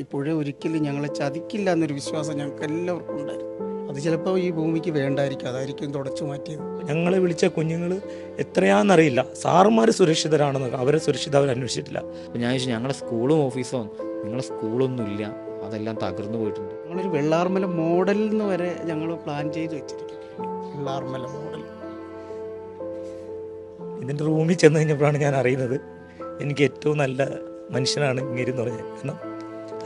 ഈ പുഴ ഒരിക്കലും ഞങ്ങളെ ചതിക്കില്ല എന്നൊരു വിശ്വാസം ഞങ്ങൾക്ക് എല്ലാവർക്കും ഉണ്ടായിരുന്നു. അത് ചിലപ്പോൾ ഈ ഭൂമിക്ക് വേണ്ടായിരിക്കും. അതായിരിക്കും തുടച്ചു മാറ്റിയത്. ഞങ്ങളെ വിളിച്ച കുഞ്ഞുങ്ങൾ എത്രയാണെന്നറിയില്ല. സാറുമാർ സുരക്ഷിതരാണെന്ന് അവരെ സുരക്ഷിത അവർ അന്വേഷിച്ചിട്ടില്ല. ഞാൻ ചോദിച്ചു ഞങ്ങളുടെ സ്കൂളും ഓഫീസും നിങ്ങളെ സ്കൂളൊന്നും ഇല്ല. അതെല്ലാം തകർന്നു പോയിട്ടുണ്ട്. ഞങ്ങളൊരു വെള്ളാർമല മോഡൽ എന്ന് വരെ ഞങ്ങൾ പ്ലാൻ ചെയ്ത് വെച്ചിരിക്കും വെള്ളാർമല മോഡൽ. ഇതിന്റെ റൂമിൽ ചെന്ന് കഴിഞ്ഞപ്പോഴാണ് ഞാൻ അറിയുന്നത് എനിക്ക് ഏറ്റവും നല്ല മനുഷ്യനാണ് ഇങ്ങനെ എന്ന് പറഞ്ഞത്. കാരണം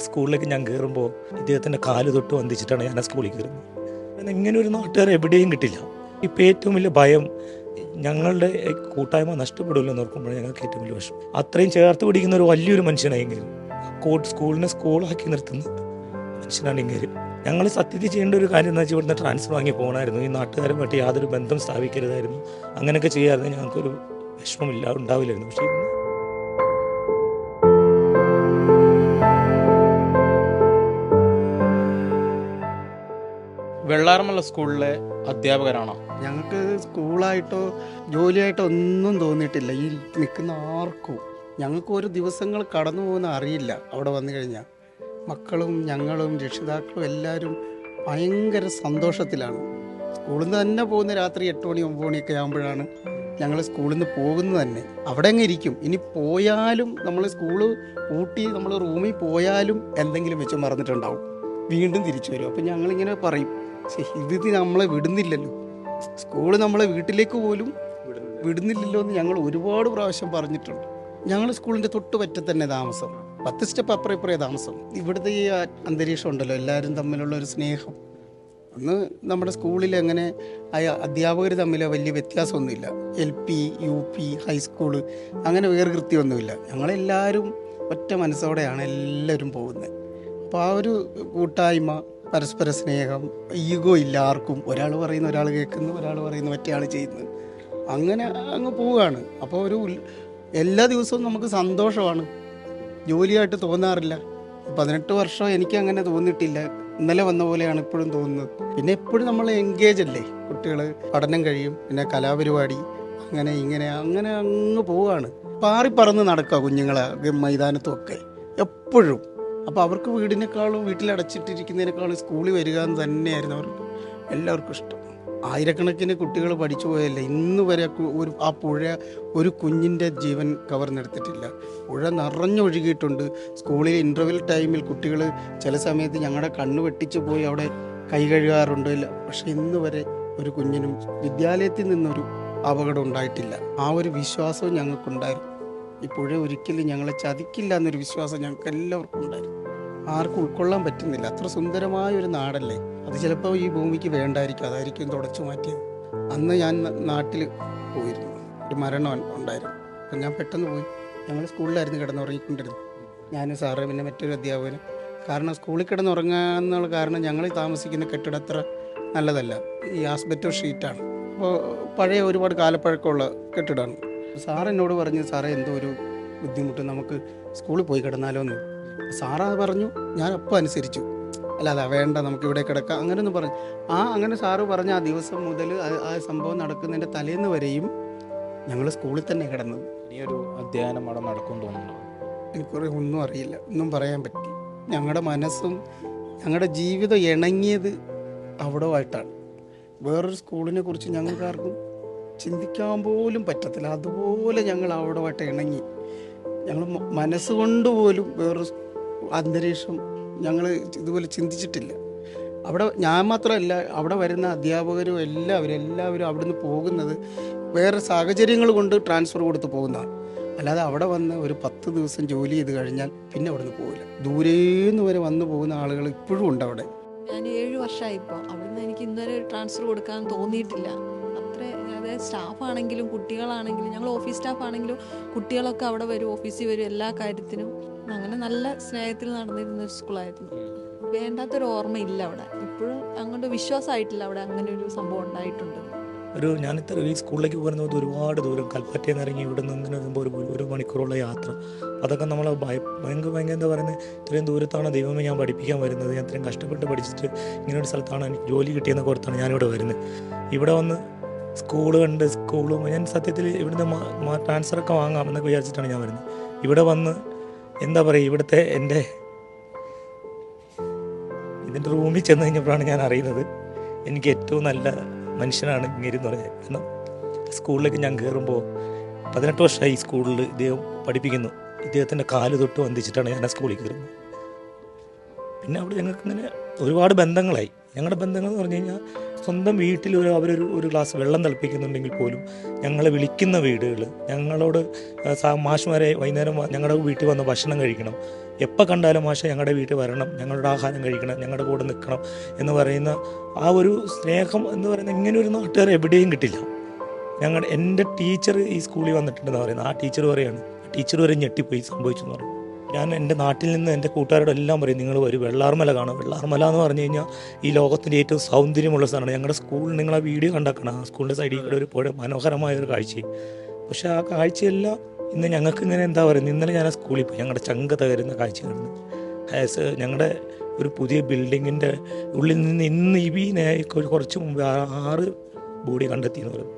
സ്കൂളിലേക്ക് ഞാൻ കയറുമ്പോൾ ഇദ്ദേഹത്തിന്റെ കാൽ തൊട്ട് വന്ദിച്ചിട്ടാണ് ഞാൻ ആ സ്കൂളിൽ കയറുന്നത്. കാരണം ഇങ്ങനെ ഒരു നാട്ടുകാർ എവിടെയും കിട്ടില്ല. ഇപ്പം ഏറ്റവും വലിയ ഭയം ഞങ്ങളുടെ കൂട്ടായ്മ നഷ്ടപ്പെടില്ല എന്ന് ഓർക്കുമ്പോൾ ഞങ്ങൾക്ക് ഏറ്റവും വലിയ വിഷമം. അത്രയും ചേർത്ത് പിടിക്കുന്ന ഒരു വലിയൊരു മനുഷ്യനായെങ്കിൽ കോട്ട് സ്കൂളിനെ സ്കൂളാക്കി നിർത്തുന്ന മനുഷ്യനാണ് ഇങ്ങനെ ഞങ്ങൾ സത്യത്തിൽ ചെയ്യേണ്ട ഒരു കാര്യം എന്ന് വെച്ചാൽ ഇവിടുന്ന് ട്രാൻസ്ഫർ വാങ്ങി പോകണമായിരുന്നു ഈ നാട്ടുകാരുമായിട്ട് യാതൊരു ബന്ധം സ്ഥാപിക്കരുതായിരുന്നു. അങ്ങനെയൊക്കെ ചെയ്യാമായിരുന്നു ഞങ്ങൾക്കൊരു വിഷമമില്ല ഉണ്ടാവില്ലായിരുന്നു. പക്ഷേ വെള്ളാർമല സ്കൂളിലെ അധ്യാപകരാണോ? ഞങ്ങൾക്ക് സ്കൂളായിട്ടോ ജോലിയായിട്ടോ ഒന്നും തോന്നിയിട്ടില്ല. ഈ നിൽക്കുന്ന ആർക്കും. ഞങ്ങൾക്ക് ഒരു ദിവസങ്ങൾ കടന്നു പോകുന്ന അറിയില്ല അവിടെ വന്നു കഴിഞ്ഞാൽ. മക്കളും ഞങ്ങളും രക്ഷിതാക്കളും എല്ലാവരും ഭയങ്കര സന്തോഷത്തിലാണ്. സ്കൂളിൽ നിന്ന് തന്നെ പോകുന്ന രാത്രി എട്ട് മണി ഒമ്പത് മണിയൊക്കെ ആകുമ്പോഴാണ് ഞങ്ങൾ സ്കൂളിൽ നിന്ന് പോകുന്നത് തന്നെ. അവിടെ അങ്ങ് ഇരിക്കും. ഇനി പോയാലും നമ്മൾ സ്കൂൾ പൂട്ടി നമ്മൾ റൂമിൽ പോയാലും എന്തെങ്കിലും വെച്ച് മറന്നിട്ടുണ്ടാവും. വീണ്ടും തിരിച്ചു വരും. അപ്പം ഞങ്ങളിങ്ങനെ പറയും. "ശ്ശെ, ഇത് നമ്മളെ വിടുന്നില്ലല്ലോ. സ്കൂൾ നമ്മളെ വീട്ടിലേക്ക് പോലും വിടുന്നില്ലല്ലോ എന്ന് ഞങ്ങൾ ഒരുപാട് പ്രാവശ്യം പറഞ്ഞിട്ടുണ്ട്. ഞങ്ങൾ സ്കൂളിന്റെ തൊട്ട് പറ്റ തന്നെ താമസം. പത്ത് സ്റ്റെപ്പ് അപ്പുറം ഇപ്പുറേ താമസം. ഇവിടുത്തെ ഈ അന്തരീക്ഷം ഉണ്ടല്ലോ എല്ലാവരും തമ്മിലുള്ള ഒരു സ്നേഹം. അന്ന് നമ്മുടെ സ്കൂളിൽ അങ്ങനെ അധ്യാപകർ തമ്മിൽ വലിയ വ്യത്യാസമൊന്നുമില്ല. L P U P high school അങ്ങനെ വേർകൃത്യമൊന്നുമില്ല ഞങ്ങളെല്ലാവരും ഒറ്റ മനസ്സോടെയാണ് എല്ലാവരും പോകുന്നത്. അപ്പോൾ ആ ഒരു കൂട്ടായ്മ പരസ്പര സ്നേഹം ഈഗോ ഇല്ല ആർക്കും ഒരാൾ പറയുന്ന ഒരാൾ കേൾക്കുന്നു ഒരാൾ പറയുന്ന മറ്റേ ആൾ ചെയ്യുന്നു. അങ്ങനെ അങ്ങ് പോവുകയാണ്. അപ്പോൾ ഒരു എല്ലാ ദിവസവും നമുക്ക് സന്തോഷമാണ്. ജോലിയായിട്ട് തോന്നാറില്ല. പതിനെട്ട് വർഷം എനിക്ക് അങ്ങനെ തോന്നിയിട്ടില്ല. ഇന്നലെ വന്ന പോലെയാണ് ഇപ്പോഴും തോന്നുന്നത്. പിന്നെ എപ്പോഴും നമ്മൾ എൻഗേജ് അല്ലേ? കുട്ടികൾ പഠനം കഴിയും പിന്നെ കലാപരിപാടി അങ്ങനെ ഇങ്ങനെ അങ്ങനെ അങ്ങ് പോവുകയാണ്. പാറി പറന്ന് നടക്കുക കുഞ്ഞുങ്ങളെ മൈതാനത്തും ഒക്കെ എപ്പോഴും. അപ്പോൾ അവർക്ക് വീടിനേക്കാളും വീട്ടിലടച്ചിട്ടിരിക്കുന്നതിനേക്കാളും സ്കൂളിൽ വരിക എന്ന് തന്നെയായിരുന്നു അവർക്ക് എല്ലാവർക്കും ഇഷ്ടം. ആയിരക്കണക്കിന് കുട്ടികൾ പഠിച്ചു പോയല്ലേ ഇന്ന് വരെ ഒരു ആ പുഴ ഒരു കുഞ്ഞിന്റെ ജീവൻ കവർന്നെടുത്തിട്ടില്ല. പുഴ നിറഞ്ഞൊഴുകിയിട്ടുണ്ട്. സ്കൂളിൽ ഇന്റർവെൽ ടൈമിൽ കുട്ടികൾ ചില സമയത്ത് ഞങ്ങളുടെ കണ്ണ് വെട്ടിച്ച് പോയി അവിടെ കൈ കഴുകാറുണ്ട്. ഇല്ല പക്ഷെ ഇന്ന് വരെ ഒരു കുഞ്ഞിനും വിദ്യാലയത്തിൽ നിന്നൊരു അപകടം ഉണ്ടായിട്ടില്ല. ആ ഒരു വിശ്വാസവും ഞങ്ങൾക്കുണ്ടായിരുന്നു. ഈ പുഴ ഒരിക്കലും ഞങ്ങളെ ചതിക്കില്ല എന്നൊരു വിശ്വാസം ഞങ്ങൾക്ക് എല്ലാവർക്കും ഉണ്ടായിരുന്നു. ആർക്കും ഉൾക്കൊള്ളാൻ പറ്റുന്നില്ല. അത്ര സുന്ദരമായ ഒരു നാടല്ലേ? അത് ചിലപ്പോൾ ഈ ഭൂമിക്ക് വേണ്ടായിരിക്കും. അതായിരിക്കും തുടച്ചു മാറ്റിയത്. അന്ന് ഞാൻ നാട്ടിൽ പോയിരുന്നു. ഒരു മരണം ഉണ്ടായിരുന്നു. അപ്പം ഞാൻ പെട്ടെന്ന് പോയി. ഞങ്ങൾ സ്കൂളിലായിരുന്നു കിടന്നുറങ്ങിക്കൊണ്ടിരുന്നത്. ഞാനും സാറ് പിന്നെ മറ്റൊരു അധ്യാപകന്. കാരണം സ്കൂളിൽ കിടന്നുറങ്ങാന്നുള്ള കാരണം ഞങ്ങൾ താമസിക്കുന്ന കെട്ടിടം അത്ര നല്ലതല്ല. ഈ ആസ്ബറ്റോ ഷീറ്റാണ്. അപ്പോൾ പഴയ ഒരുപാട് കാലപ്പഴക്കമുള്ള കെട്ടിടമാണ്. സാർ എന്നോട് പറഞ്ഞു സാറേ എന്തോ ഒരു ബുദ്ധിമുട്ട്. നമുക്ക് സ്കൂളിൽ പോയി കിടന്നാലോ എന്ന് സാറ് പറഞ്ഞു ഞാൻ അപ്പം അനുസരിച്ചു അല്ലാതെ വേണ്ട നമുക്ക് ഇവിടെ കിടക്കാം അങ്ങനെയൊന്നും പറഞ്ഞു. ആ അങ്ങനെ സാറ് പറഞ്ഞ ആ ദിവസം മുതൽ ആ- സംഭവം നടക്കുന്നതിന്റെ തലേന്ന് വരെയും ഞങ്ങൾ സ്കൂളിൽ തന്നെ കിടന്നത് ഇനിയൊരു അധ്യയനം അവിടെ നടക്കും തോന്നുന്നു എനിക്കൊരു ഒന്നും അറിയില്ല ഒന്നും പറയാൻ പറ്റി. ഞങ്ങളുടെ മനസ്സും ഞങ്ങളുടെ ജീവിതം ഇണങ്ങിയത് അവിടെ ആയിട്ടാണ് വേറൊരു സ്കൂളിനെ കുറിച്ച് ഞങ്ങൾക്കാർക്കും ചിന്തിക്കാൻ പോലും പറ്റത്തില്ല. അതുപോലെ ഞങ്ങൾ അവിടെ ആയിട്ട് ഇണങ്ങി. ഞങ്ങൾ മനസ്സുകൊണ്ട് പോലും വേറൊരു അന്തരീക്ഷം ഞങ്ങൾ ഇതുപോലെ ചിന്തിച്ചിട്ടില്ല. അവിടെ ഞാൻ മാത്രമല്ല അവിടെ വരുന്ന അധ്യാപകരും എല്ലാവരും എല്ലാവരും അവിടെ നിന്ന് പോകുന്നത് വേറെ സാഹചര്യങ്ങൾ കൊണ്ട് ട്രാൻസ്ഫർ കൊടുത്ത് പോകുന്നതാണ്. അല്ലാതെ അവിടെ വന്ന് ഒരു പത്ത് ദിവസം ജോലി ചെയ്ത് കഴിഞ്ഞാൽ പിന്നെ അവിടുന്ന് പോകില്ല ദൂരേന്ന് വരെ വന്നു പോകുന്ന ആളുകൾ ഇപ്പോഴും ഉണ്ട് അവിടെ. ഞാൻ ഏഴ് വർഷമായി ഇപ്പോൾ നിന്ന് എനിക്ക് ഇന്നുവരെ ട്രാൻസ്ഫർ കൊടുക്കാൻ തോന്നിയിട്ടില്ല. അത്ര അതായത് സ്റ്റാഫ് ആണെങ്കിലും കുട്ടികളാണെങ്കിലും ഞങ്ങൾ ഓഫീസ് സ്റ്റാഫ് ആണെങ്കിലും കുട്ടികളൊക്കെ അവിടെ വരും ഓഫീസിൽ വരും എല്ലാ കാര്യത്തിനും. അങ്ങനെ നല്ല സ്നേഹത്തിൽ നടന്നിരുന്ന ഒരു സ്കൂളായിരുന്നു. വേണ്ടാത്തൊരു ഓർമ്മയില്ല അവിടെ. ഇപ്പോഴും അങ്ങോട്ട് വിശ്വാസമായിട്ടില്ല അവിടെ അങ്ങനെ ഒരു സംഭവം ഉണ്ടായിട്ടുണ്ട്. ഒരു ഞാൻ ഇത്ര ഈ സ്കൂളിലേക്ക് പോകുന്നത് ഒരുപാട് ദൂരം കൽപ്പറ്റയിൽ നിന്ന് ഇറങ്ങി ഇവിടെ നിന്ന് വരുമ്പോൾ ഒരു ഒരു മണിക്കൂറുള്ള യാത്ര. അതൊക്കെ നമ്മൾ ഭയ ഭയങ്കര ഭയങ്കര എന്താ പറയുന്നത് ഇത്രയും ദൂരത്താണ് ദൈവമേ ഞാൻ പഠിപ്പിക്കാൻ വരുന്നത്. ഞാൻ ഇത്രയും കഷ്ടപ്പെട്ട് പഠിച്ചിട്ട് ഇങ്ങനെ ഒരു സ്ഥലത്താണ് എനിക്ക് ജോലി കിട്ടിയെന്നൊക്കെ ഓർത്താണ് ഞാനിവിടെ വരുന്നത്. ഇവിടെ വന്ന് സ്കൂൾ കണ്ട് സ്കൂളും ഞാൻ സത്യത്തിൽ ഇവിടുന്ന് ട്രാൻസ്ഫറൊക്കെ വാങ്ങാം എന്നൊക്കെ വിചാരിച്ചിട്ടാണ് ഞാൻ വരുന്നത്. ഇവിടെ വന്ന് എന്താ പറയുക ഇവിടുത്തെ എന്റെ ഇതിന്റെ റൂമിൽ ചെന്ന് കഴിഞ്ഞപ്പോഴാണ് ഞാൻ അറിയുന്നത് എനിക്ക് ഏറ്റവും നല്ല മനുഷ്യനാണ് ഇങ്ങേരെന്ന് പറഞ്ഞത് കാരണം സ്കൂളിലേക്ക് ഞാൻ കയറുമ്പോൾ പതിനെട്ട് വർഷമായി സ്കൂളിൽ ഇദ്ദേഹം പഠിപ്പിക്കുന്നു. ഇദ്ദേഹത്തിന്റെ കാൽ തൊട്ട് വന്ദിച്ചിട്ടാണ് ഞാൻ ആ സ്കൂളിൽ കയറുന്നത്. പിന്നെ അവിടെ ഞങ്ങൾക്ക് ഇങ്ങനെ ഒരുപാട് ബന്ധങ്ങളായി. ഞങ്ങളുടെ ബന്ധങ്ങൾ എന്ന് പറഞ്ഞു കഴിഞ്ഞാൽ സ്വന്തം വീട്ടിൽ ഒരു അവരൊരു ഒരു ഗ്ലാസ് വെള്ളം തിളപ്പിക്കുന്നുണ്ടെങ്കിൽ പോലും ഞങ്ങളെ വിളിക്കുന്ന വീടുകൾ ഞങ്ങളോട് മാഷുമാരെ വൈകുന്നേരം ഞങ്ങളുടെ വീട്ടിൽ വന്ന് ഭക്ഷണം കഴിക്കണം. എപ്പോൾ കണ്ടാലും മാഷ ഞങ്ങളുടെ വീട്ടിൽ വരണം ഞങ്ങളുടെ ആഹാരം കഴിക്കണം ഞങ്ങളുടെ കൂടെ നിൽക്കണം എന്ന് പറയുന്ന ആ ഒരു സ്നേഹം എന്ന് പറയുന്ന ഇങ്ങനെ ഒരു നാട്ടുകാർ എവിടെയും കിട്ടില്ല. ഞങ്ങളുടെ എന്റെ ടീച്ചർ ഈ സ്കൂളിൽ വന്നിട്ടുണ്ടെന്ന് പറയുന്നത് ആ ടീച്ചർ പറയാണ് ടീച്ചർ വരെ ഞെട്ടിപ്പോയി സംഭവിച്ചു എന്ന് പറയും. ഞാൻ എന്റെ നാട്ടിൽ നിന്ന് എന്റെ കൂട്ടുകാരോട് എല്ലാം പറയും നിങ്ങൾ വരും വെള്ളാർമല കാണും. വെള്ളാർമല എന്ന് പറഞ്ഞു കഴിഞ്ഞാൽ ഈ ലോകത്തിന്റെ ഏറ്റവും സൗന്ദര്യമുള്ള സ്ഥലമാണ്. ഞങ്ങളുടെ സ്കൂളിൽ നിങ്ങൾ ആ വീഡിയോ കണ്ടാക്കണം. ആ സ്കൂളിന്റെ സൈഡിൽ കൂടെ ഒരു പുഴ മനോഹരമായ ഒരു കാഴ്ചയും. പക്ഷേ ആ കാഴ്ചയെല്ലാം ഇന്ന് ഞങ്ങൾക്ക് ഇങ്ങനെ എന്താ പറയുന്നത്? ഇന്നലെ ഞാൻ ആ സ്കൂളിൽ പോയി. ഞങ്ങളുടെ ചങ്ക തകരുന്ന കാഴ്ച കണ്ടു ആസ് ഞങ്ങളുടെ ഒരു പുതിയ ബിൽഡിങ്ങിന്റെ ഉള്ളിൽ നിന്ന് ഇന്ന് ഈ കുറച്ച് മുമ്പ് ആറ് ബോഡി കണ്ടെത്തി എന്ന്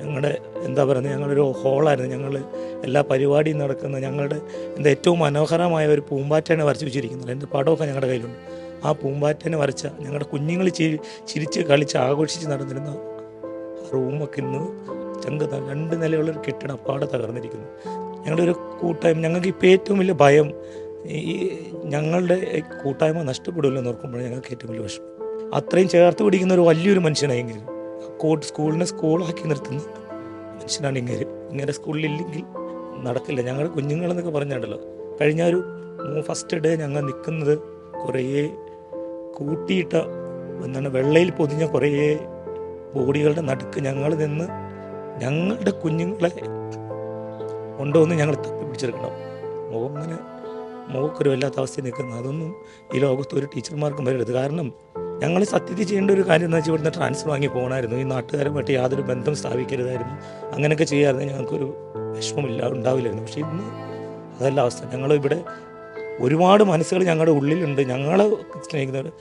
ഞങ്ങളുടെ എന്താ പറയുന്നത് ഞങ്ങളൊരു ഹോളായിരുന്നു. ഞങ്ങൾ എല്ലാ പരിപാടിയും നടക്കുന്ന ഞങ്ങളുടെ എന്താ ഏറ്റവും മനോഹരമായ ഒരു പൂമ്പാറ്റയാണ് വരച്ച് വെച്ചിരിക്കുന്നത് എന്റെ പടമൊക്കെ ഞങ്ങളുടെ കയ്യിലുണ്ട്. ആ പൂമ്പാറ്റനെ വരച്ച ഞങ്ങളുടെ കുഞ്ഞുങ്ങൾ ചിരി ചിരിച്ച് കളിച്ച് ആഘോഷിച്ച് നടന്നിരുന്ന റൂമൊക്കെ ഇന്ന് ചങ്ക രണ്ട് നിലയുള്ളൊരു കെട്ടിടം അപ്പാടെ തകർന്നിരിക്കുന്നു. ഞങ്ങളുടെ ഒരു കൂട്ടായ്മ ഞങ്ങൾക്ക് ഇപ്പോൾ ഏറ്റവും വലിയ ഭയം ഈ ഞങ്ങളുടെ കൂട്ടായ്മ നഷ്ടപ്പെടുമല്ലോ എന്ന് ഓർക്കുമ്പോഴാണ് ഞങ്ങൾക്ക് ഏറ്റവും വലിയ വിഷമം. അത്രയും ചേർത്ത് പിടിക്കുന്ന ഒരു വലിയൊരു മനുഷ്യനായെങ്കിലും സ്കൂളിനെ സ്കൂളാക്കി നിർത്തുന്ന മനുഷ്യനാണ് ഇങ്ങനെ. ഇങ്ങനെ സ്കൂളിലില്ലെങ്കിൽ നടക്കില്ല. ഞങ്ങളുടെ കുഞ്ഞുങ്ങളെന്നൊക്കെ പറഞ്ഞാണ്ടല്ലോ കഴിഞ്ഞ ഒരു ഫസ്റ്റ് ഡേ ഞങ്ങൾ നിൽക്കുന്നത് കുറേ കൂട്ടിയിട്ട എന്താണ് വെള്ളയിൽ പൊതിഞ്ഞ കുറേ ബോഡികളുടെ നടുക്ക് ഞങ്ങൾ നിന്ന് ഞങ്ങളുടെ കുഞ്ഞുങ്ങളെ കൊണ്ടുവന്ന് ഞങ്ങൾ തപ്പി പിടിച്ചെടുക്കണം. മുഖം അങ്ങനെ മുഖക്കൊരു വല്ലാത്ത അവസ്ഥയിൽ നിൽക്കുന്നത് അതൊന്നും ഈ ലോകത്ത് ഒരു ടീച്ചർമാർക്കും വരരുത് കാരണം ഞങ്ങൾ സത്യത്തിൽ ചെയ്യേണ്ട ഒരു കാര്യം എന്ന് വെച്ചാൽ ഇവിടുന്ന് ട്രാൻസ്ഫർ വാങ്ങി പോകണമായിരുന്നു ഈ നാട്ടുകാരുമായിട്ട് യാതൊരു ബന്ധം സ്ഥാപിക്കരുതായിരുന്നു. അങ്ങനെയൊക്കെ ചെയ്യാമായിരുന്നു ഞങ്ങൾക്കൊരു വിഷമമില്ല ഉണ്ടാവില്ലായിരുന്നു. പക്ഷേ ഇന്ന് അതല്ല അവസ്ഥ. ഞങ്ങൾ ഇവിടെ ഒരുപാട് മനസ്സുകൾ ഞങ്ങളുടെ ഉള്ളിലുണ്ട്. ഞങ്ങളെ സ്നേഹിക്കുന്നവർ.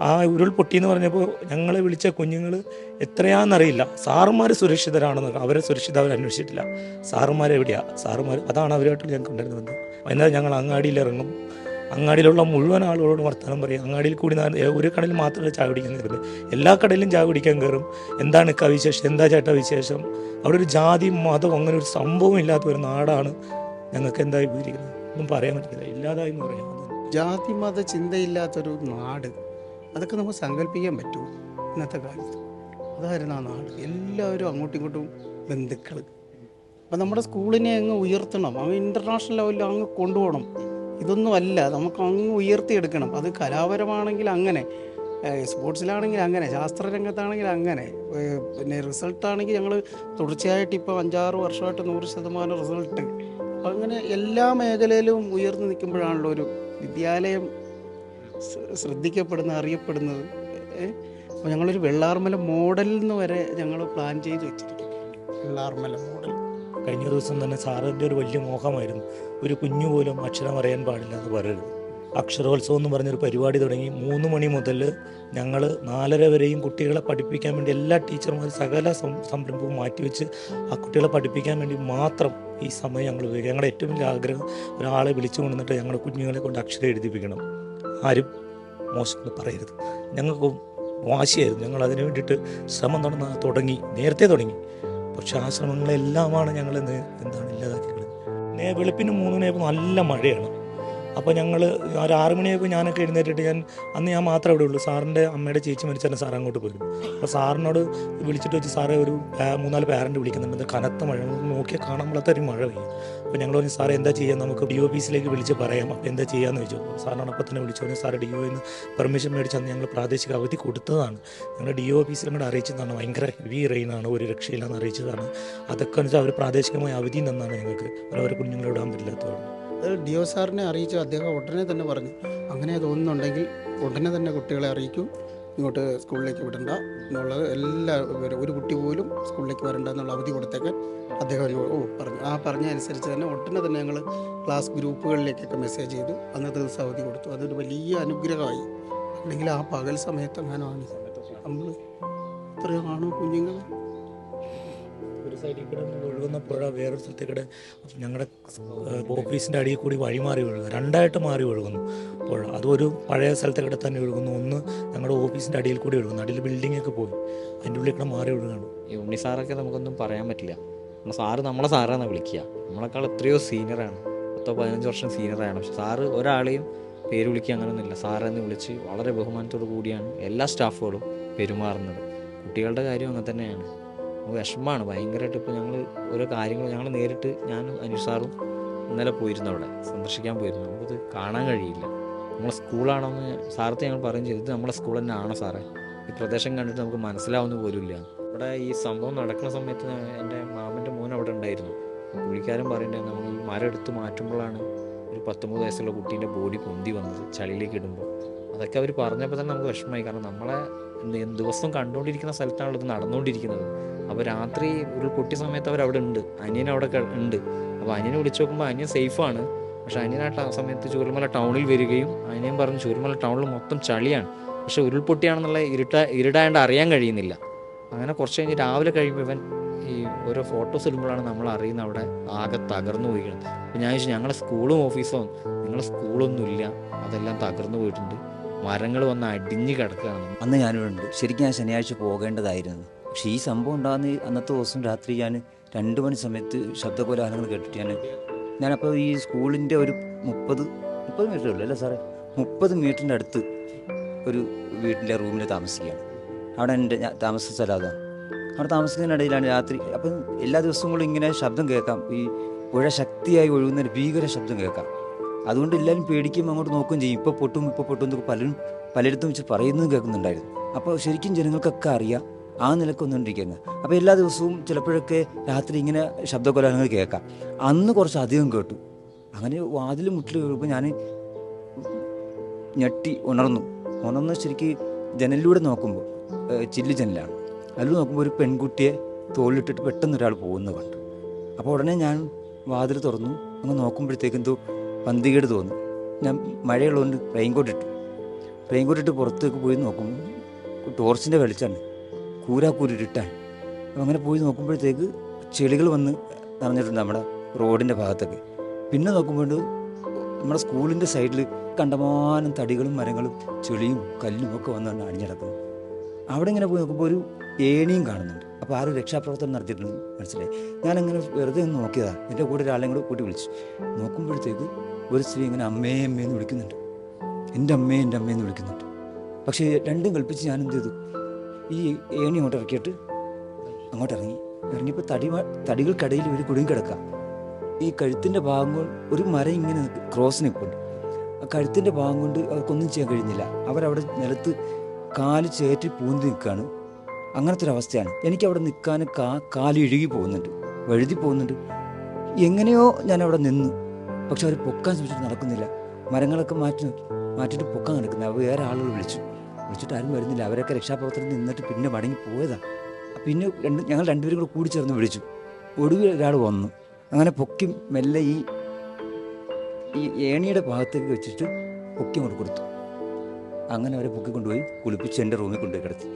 ആ ഉരുൾപൊട്ടി എന്ന് പറഞ്ഞപ്പോൾ ഞങ്ങളെ വിളിച്ച കുഞ്ഞുങ്ങൾ എത്രയാണെന്നറിയില്ല സാറുമാർ സുരക്ഷിതരാണെന്ന് അവരെ സുരക്ഷിത അവർ അന്വേഷിച്ചിട്ടില്ല. സാറുമാർ എവിടെയാ? സാറുമാർ അതാണ് അവരുമായിട്ട് ഞങ്ങൾക്ക് ഉണ്ടായിരുന്നത്. വൈകുന്നേരം ഞങ്ങൾ അങ്ങാടിയിൽ ഇറങ്ങും അങ്ങാടിയിലുള്ള മുഴുവൻ ആളുകളോട് വർത്തമാനം പറയും. അങ്ങാടിയിൽ കൂടി ഒരു കടയിൽ മാത്രമല്ല ചായ കുടിക്കാൻ കയറുന്നത്. എല്ലാ കടയിലും ചായ കുടിക്കാൻ കയറും. എന്താണ് ഇക്ക വിശേഷം? എന്താ ചേട്ടാ വിശേഷം? അവിടെ ഒരു ജാതി മതം അങ്ങനെ ഒരു സംഭവം ഇല്ലാത്ത ഒരു നാടാണ് ഞങ്ങൾക്ക് എന്തായി പോയിരിക്കുന്നത്? ഒന്നും പറയാൻ പറ്റില്ല ഇല്ലാതായി എന്ന് പറയാം. ജാതി മത ചിന്തയില്ലാത്തൊരു നാട്. അതൊക്കെ നമുക്ക് സങ്കല്പിക്കാൻ പറ്റുമോ ഇന്നത്തെ കാലത്ത്. അതായിരുന്നു ആ നാട്. എല്ലാവരും അങ്ങോട്ടും ഇങ്ങോട്ടും ബന്ധുക്കൾ അപ്പം നമ്മുടെ സ്കൂളിനെ അങ്ങ് ഉയർത്തണം. അവ ഇന്റർനാഷണൽ ലെവലിൽ അങ്ങ് കൊണ്ടുപോകണം. ഇതൊന്നും അല്ല നമുക്ക് അങ്ങ് ഉയർത്തിയെടുക്കണം. അത് കലാപരമാണെങ്കിൽ അങ്ങനെ സ്പോർട്സിലാണെങ്കിൽ അങ്ങനെ ശാസ്ത്ര രംഗത്താണെങ്കിൽ അങ്ങനെ പിന്നെ റിസൾട്ടാണെങ്കിൽ ഞങ്ങൾ തുടർച്ചയായിട്ട് ഇപ്പോൾ അഞ്ചാറ് വർഷമായിട്ട് നൂറ് ശതമാനം റിസൾട്ട്. അങ്ങനെ എല്ലാ മേഖലയിലും ഉയർന്നു നിൽക്കുമ്പോഴാണല്ലോ ഒരു വിദ്യാലയം ശ്ര- ശ്രദ്ധിക്കപ്പെടുന്നത് അറിയപ്പെടുന്നത്. അപ്പോൾ ഞങ്ങളൊരു വെള്ളാർമല മോഡൽ എന്ന് വരെ ഞങ്ങൾ പ്ലാൻ ചെയ്ത് വെച്ചിരിക്കും വെള്ളാർമല മോഡൽ. കഴിഞ്ഞ ദിവസം തന്നെ സാറിന്റെ ഒരു വലിയ മോഹമായിരുന്നു. ഒരു കുഞ്ഞു പോലും അക്ഷരം അറിയാൻ പാടില്ല എന്ന് പറയരുത്. അക്ഷരോത്സവം എന്ന് പറഞ്ഞൊരു പരിപാടി തുടങ്ങി മൂന്ന് മണി മുതൽ ഞങ്ങൾ നാലര വരെയും കുട്ടികളെ പഠിപ്പിക്കാൻ വേണ്ടി എല്ലാ ടീച്ചർമാരും സകല സംരംഭവും മാറ്റിവെച്ച് ആ കുട്ടികളെ പഠിപ്പിക്കാൻ വേണ്ടി മാത്രം ഈ സമയം ഞങ്ങൾ ഉപയോഗിക്കും. ഞങ്ങളുടെ ഏറ്റവും വലിയ ആഗ്രഹം ഒരാളെ വിളിച്ചു കൊണ്ടുവന്നിട്ട് ഞങ്ങളുടെ കുഞ്ഞുങ്ങളെ കൊണ്ട് അക്ഷരം എഴുതിപ്പിക്കണം. ആരും മോശം പറയരുത്. ഞങ്ങൾക്ക് വാശിയായിരുന്നു. ഞങ്ങൾ അതിനു വേണ്ടിയിട്ട് ശ്രമം തുടങ്ങി നേരത്തെ തുടങ്ങി. പക്ഷെ ആ ശ്രമങ്ങളെല്ലാമാണ് ഞങ്ങൾ എന്താണ് ഇല്ലാതാക്കിയത് വെളുപ്പിന് മൂന്ന് നല്ല മഴയാണ്. അപ്പോൾ ഞങ്ങൾ ഒരു ആറ് മണിയായപ്പോൾ ഞാനൊക്കെ എഴുന്നേറ്റിട്ട് ഞാൻ അന്ന് ഞാൻ മാത്രമേ അവിടെ ഉള്ളൂ. സാറിന്റെ അമ്മയുടെ ചേച്ചി മരിച്ചാൽ സാർ അങ്ങോട്ട് പോയിരുന്നു അപ്പോൾ സാറിനോട് വിളിച്ചിട്ട് വെച്ച് സാറേ ഒരു മൂന്നാൽ പേരന്റ് വിളിക്കുന്നുണ്ട്. കനത്ത മഴ. നോക്കിയാൽ കാണാൻ ഒരു മഴ പെയ്യും. അപ്പോൾ ഞങ്ങൾ പറഞ്ഞു സാറേ എന്താ ചെയ്യുക നമുക്ക് ഡി ഓഫീസിലേക്ക് വിളിച്ച് പറയാം. അപ്പോൾ എന്താ ചെയ്യാമെന്ന് ചോദിച്ചു. അപ്പോൾ സാറിനോട് അപ്പോൾ തന്നെ വിളിച്ചു പറഞ്ഞു സാറ് ഡി ഒ എന്ന് പെർമിഷൻ മേടിച്ച് അന്ന് ഞങ്ങൾ പ്രാദേശിക അവധി കൊടുത്തതാണ്. ഞങ്ങൾ ഡി ഒ ഓഫീസിൽ കൂടെ അറിയിച്ചതാണ്. ഭയങ്കര ഹെവി റെയിനാണ് ഒരു രക്ഷയില്ലാന്ന് അറിയിച്ചതാണ്. അതൊക്കെ എന്ന് വെച്ചാൽ അവർ പ്രാദേശികമായ അവധി നിന്നാണ് ഞങ്ങൾക്ക്. അവരെ കുഞ്ഞുങ്ങളെ വിടാൻ പറ്റില്ലാത്തതുകൊണ്ട്. ഡി ഒ സാറിനെ അറിയിച്ചു. അദ്ദേഹം ഉടനെ തന്നെ പറഞ്ഞു. അങ്ങനെ തോന്നുന്നുണ്ടെങ്കിൽ ഉടനെ തന്നെ കുട്ടികളെ അറിയിക്കും. ഇങ്ങോട്ട് സ്കൂളിലേക്ക് വിടണ്ട എന്നുള്ള എല്ലാ ഒരു- കുട്ടി പോലും സ്കൂളിലേക്ക് വരണ്ട എന്നുള്ള അവധി കൊടുത്തേക്കാൻ അദ്ദേഹം ഓ പറഞ്ഞു. ആ പറഞ്ഞ അനുസരിച്ച് തന്നെ ഉടനെ തന്നെ ഞങ്ങൾ ക്ലാസ് ഗ്രൂപ്പുകളിലേക്കൊക്കെ മെസ്സേജ് ചെയ്തു. അന്നത്തെ ദിവസം അവധി കൊടുത്തു. അതൊരു വലിയ അനുഗ്രഹമായി. അല്ലെങ്കിൽ ആ പകൽ സമയത്ത് അങ്ങനെ വാങ്ങി നമ്മൾ ഇത്രയും ആണോ കുഞ്ഞുങ്ങൾ ഒരു സൈഡിൽ കൂടെ ഒഴുകുന്ന പുഴ വേറൊരു സ്ഥലത്തേക്ക് കൂടെ ഞങ്ങളുടെ ഓഫീസിന്റെ അടിയിൽ കൂടി വഴി മാറി ഒഴുകുന്നു രണ്ടായിട്ട് മാറി ഒഴുകുന്നു. പുഴ അതൊരു പഴയ സ്ഥലത്തേക്കൂടെ തന്നെ ഒഴുകുന്നു. ഒന്ന് ഞങ്ങളുടെ ഓഫീസിന്റെ അടിയിൽ കൂടി ഒഴുകുന്നു. അടിയിൽ ബിൽഡിംഗ് ഒക്കെ പോയി. അതിന്റെ ഉള്ളിൽ കൂടെ മാറി ഒഴുകുകയാണ്. ഈ ഉണ്ണി സാറൊക്കെ നമുക്കൊന്നും പറയാൻ പറ്റില്ല. നമ്മുടെ സാറ് നമ്മളെ സാറാണ് വിളിക്കുക. നമ്മളെക്കാൾ എത്രയോ സീനിയറാണ് പത്തോ പതിനഞ്ച് വർഷം സീനിയറാണ് പക്ഷെ സാറ് ഒരാളെയും പേര് വിളിക്കുക അങ്ങനെയൊന്നുമില്ല സാറെന്ന് വിളിച്ച് വളരെ ബഹുമാനത്തോടു കൂടിയാണ് എല്ലാ സ്റ്റാഫുകളും പെരുമാറുന്നത്. കുട്ടികളുടെ കാര്യം അങ്ങനെ തന്നെയാണ്. വിഷമമാണ്. ഭയങ്കരമായിട്ട് ഇപ്പോൾ ഞങ്ങൾ ഓരോ കാര്യങ്ങൾ ഞങ്ങൾ നേരിട്ട് ഞാനും അനുസാറും സാറും ഇന്നലെ പോയിരുന്നു അവിടെ. സന്ദർശിക്കാൻ പോയിരുന്നു. നമുക്കത് കാണാൻ കഴിയില്ല. നമ്മളെ സ്കൂളാണോന്ന് സാറത്ത് ഞങ്ങൾ പറയും ചെയ്തു. ഇത് നമ്മളെ സ്കൂൾ തന്നെ ആണോ സാറേ? ഈ പ്രദേശം കണ്ടിട്ട് നമുക്ക് മനസ്സിലാവുന്ന പോലുമില്ല. ഇവിടെ ഈ സംഭവം നടക്കുന്ന സമയത്ത് എന്റെ മാമന്റെ മോൻ അവിടെ ഉണ്ടായിരുന്നു. പുള്ളിക്കാരൻ പറയണ്ടേ നമ്മൾ ഈ മരം എടുത്ത് മാറ്റുമ്പോഴാണ് ഒരു പത്തൊമ്പത് വയസ്സുള്ള കുട്ടീന്റെ ബോഡി പൊന്തി വന്നത് ചളിയിലേക്ക് ഇടുമ്പോൾ. അതൊക്കെ അവർ പറഞ്ഞപ്പോൾ തന്നെ നമുക്ക് വിഷമമായി. കാരണം നമ്മളെ ദിവസം കണ്ടുകൊണ്ടിരിക്കുന്ന സ്ഥലത്താണല്ലോ ഇത് നടന്നുകൊണ്ടിരിക്കുന്നത്. അപ്പോൾ രാത്രി ഒരു പൊട്ടിയ സമയത്ത് അവർ അവിടെ ഉണ്ട്. അനിയൻ അവിടെ ഉണ്ട്. അപ്പോൾ അനിയനെ വിളിച്ചു നോക്കുമ്പോൾ അനിയൻ സേഫാണ് പക്ഷെ അനിയൻ ആ സമയത്ത് ചൂരമല ടൗണിൽ വരികയും അനിയൻ പറഞ്ഞു ചൂരമല ടൗണിൽ മൊത്തം ചളിയാണ്. പക്ഷെ ഉരുൾപൊട്ടിയാണെന്നുള്ള ഇരുട്ട ഇരുട്ടായതുകൊണ്ട് അറിയാൻ കഴിയുന്നില്ല. അങ്ങനെ കുറച്ച് കഴിഞ്ഞ് രാവിലെ കഴിയുമ്പോൾ ഇവൻ ഈ ഓരോ ഫോട്ടോസ് ഇടുമ്പോഴാണ് നമ്മൾ അറിയുന്നത് അവിടെ ആകെ തകർന്നു പോയിരിക്കുന്നത് അപ്പോൾ ഞാൻ ചോദിച്ചു ഞങ്ങളുടെ സ്കൂളും ഓഫീസും നിങ്ങളുടെ സ്കൂളൊന്നും ഇല്ല. അതെല്ലാം തകർന്നു പോയിട്ടുണ്ട്. മരങ്ങൾ വന്ന് അടിഞ്ഞു കിടക്കുകയാണ്. അന്ന് ഉണ്ട്. ശരിക്കും ഞാൻ ശനിയാഴ്ച പോകേണ്ടതായിരുന്നു. പക്ഷേ ഈ സംഭവം ഉണ്ടാകുന്ന അന്നത്തെ ദിവസം രാത്രി ഞാൻ രണ്ട് മണി സമയത്ത് ശബ്ദകോലാഹലങ്ങൾ കേട്ടിട്ട് ഞാൻ ഞാനപ്പോൾ ഈ സ്കൂളിന്റെ ഒരു മുപ്പത് മുപ്പത് മീറ്റർ ഉള്ളൂ അല്ലേ സാറേ? മുപ്പത് മീറ്ററിന്റെ അടുത്ത് ഒരു വീട്ടിന്റെ റൂമിൽ താമസിക്കുകയാണ്. അവിടെ എന്റെ താമസ സ്ഥലം അതാണ്. അവിടെ താമസിക്കുന്നതിനിടയിലാണ് രാത്രി അപ്പം എല്ലാ ദിവസവും ദിവസങ്ങളും ഇങ്ങനെ ശബ്ദം കേൾക്കാം. ഈ പുഴ ശക്തിയായി ഒഴുകുന്ന ഒരു ഭീകര ശബ്ദം കേൾക്കാം. അതുകൊണ്ട് എല്ലാവരും പേടിക്കും അങ്ങോട്ട് നോക്കുകയും ചെയ്യും. ഇപ്പോൾ പൊട്ടും ഇപ്പോൾ പൊട്ടും എന്നൊക്കെ പലരും പലയിടത്തും വെച്ച് പറയുന്നതും കേൾക്കുന്നുണ്ടായിരുന്നു. അപ്പോൾ ശരിക്കും ജനങ്ങൾക്കൊക്കെ അറിയാം ആ നിലയ്ക്ക് വന്നുകൊണ്ടിരിക്കുന്നത് അപ്പോൾ എല്ലാ ദിവസവും ചിലപ്പോഴൊക്കെ രാത്രി ഇങ്ങനെ ശബ്ദകൊലങ്ങൾ കേൾക്കാം. അന്ന് കുറച്ച് അധികം കേട്ടു. അങ്ങനെ വാതിൽ മുട്ടിൽ കേൾക്കുമ്പോൾ ഞാൻ ഞെട്ടി ഉണർന്നു. ഉണർന്ന് ശരിക്ക് ജനലിലൂടെ നോക്കുമ്പോൾ ചില്ലി ജനലാണ്. അതിൽ നോക്കുമ്പോൾ ഒരു പെൺകുട്ടിയെ തോളിലിട്ടിട്ട് പെട്ടെന്ന് ഒരാൾ പോകുന്ന കണ്ടു. അപ്പോൾ ഉടനെ ഞാൻ വാതിൽ തുറന്നു. അങ്ങ് നോക്കുമ്പോഴത്തേക്ക് എന്തോ പന്തികേട് തോന്നി. ഞാൻ മഴയുള്ളതുകൊണ്ട് റെയിൻകോട്ട് ഇട്ടു റെയിൻകോട്ട് ഇട്ട് പുറത്തേക്ക് പോയി നോക്കുമ്പോൾ ടോർച്ചിന്റെ വെളിച്ചാണ് കൂരാക്കൂരിട്ടാണ് അപ്പോൾ അങ്ങനെ പോയി നോക്കുമ്പോഴത്തേക്ക് ചെളികൾ വന്ന് നിറഞ്ഞിട്ടുണ്ട് നമ്മുടെ റോഡിന്റെ ഭാഗത്തൊക്കെ. പിന്നെ നോക്കുമ്പോൾ നമ്മുടെ സ്കൂളിന്റെ സൈഡിൽ കണ്ടമാനം തടികളും മരങ്ങളും ചെളിയും കല്ലും ഒക്കെ വന്നാണ് അണിഞ്ഞിടക്കുന്നത് അവിടെ ഇങ്ങനെ പോയി നോക്കുമ്പോൾ ഒരു ഏണിയും കാണുന്നുണ്ട്. അപ്പോൾ ആരും രക്ഷാപ്രവർത്തനം നടത്തിയിട്ടുണ്ട്. മനസ്സിലായി? ഞാനങ്ങനെ വെറുതെ ഒന്ന് നോക്കിയതാണ് എന്റെ കൂടെ ഒരാളെയും കൂടെ കൂട്ടി വിളിച്ചു. നോക്കുമ്പോഴത്തേക്ക് ഒരു സ്ത്രീ ഇങ്ങനെ അമ്മേ അമ്മേന്ന് വിളിക്കുന്നുണ്ട്. എന്റെ അമ്മേ എന്റെ അമ്മേന്ന് വിളിക്കുന്നുണ്ട്. പക്ഷേ രണ്ടും കൽപ്പിച്ച് ഞാൻ എന്ത് ചെയ്തു? ഈ ഏണി അങ്ങോട്ട് ഇറക്കിയിട്ട് അങ്ങോട്ട് ഇറങ്ങി. ഇറങ്ങിയപ്പോൾ തടി തടികൾക്കിടയിൽ ഒരു കുടുങ്ങി കിടക്കാം. ഈ കഴുത്തിന്റെ ഭാഗം കൊണ്ട് ഒരു മരം ഇങ്ങനെ ക്രോസ് നിൽപ്പുണ്ട്. ആ കഴുത്തിന്റെ ഭാഗം കൊണ്ട് അവർക്കൊന്നും ചെയ്യാൻ കഴിയുന്നില്ല. അവരവിടെ നിലത്ത് കാൽ ചേറ്റി പൂന്തി നിൽക്കുകയാണ് അങ്ങനത്തെ ഒരു അവസ്ഥയാണ്. എനിക്ക് അവിടെ നിൽക്കാൻ കാ കാൽ ഇഴുകി പോകുന്നുണ്ട്. വഴുതി പോകുന്നുണ്ട്. എങ്ങനെയോ ഞാൻ അവിടെ നിന്നു. പക്ഷെ അവർ പൊക്കാൻ ശ്രമിച്ചിട്ട് നടക്കുന്നില്ല. മരങ്ങളൊക്കെ മാറ്റി മാറ്റിയിട്ട് പൊക്കാൻ നടക്കുന്നത് അപ്പോൾ വേറെ ആളുകൾ വിളിച്ചു. വിളിച്ചിട്ട് ആരും വരുന്നില്ല. അവരൊക്കെ രക്ഷാപ്രവർത്തനത്തിൽ നിന്നിട്ട് പിന്നെ മടങ്ങി പോയതാണ് പിന്നെ രണ്ട് ഞങ്ങൾ രണ്ടുപേരും കൂടെ കൂടി ചേർന്ന് വിളിച്ചു. ഒടുവിൽ ഒരാൾ വന്നു. അങ്ങനെ പൊക്കി മെല്ലെ ഈ ഈ ഏണിയുടെ ഭാഗത്തേക്ക് വെച്ചിട്ട് പൊക്കി അങ്ങോട്ട് കൊടുത്തു. അങ്ങനെ അവരെ പൊക്കി കൊണ്ടുപോയി കുളിപ്പിച്ച് എന്റെ റൂമിൽ കൊണ്ടുപോയി കിടത്തി.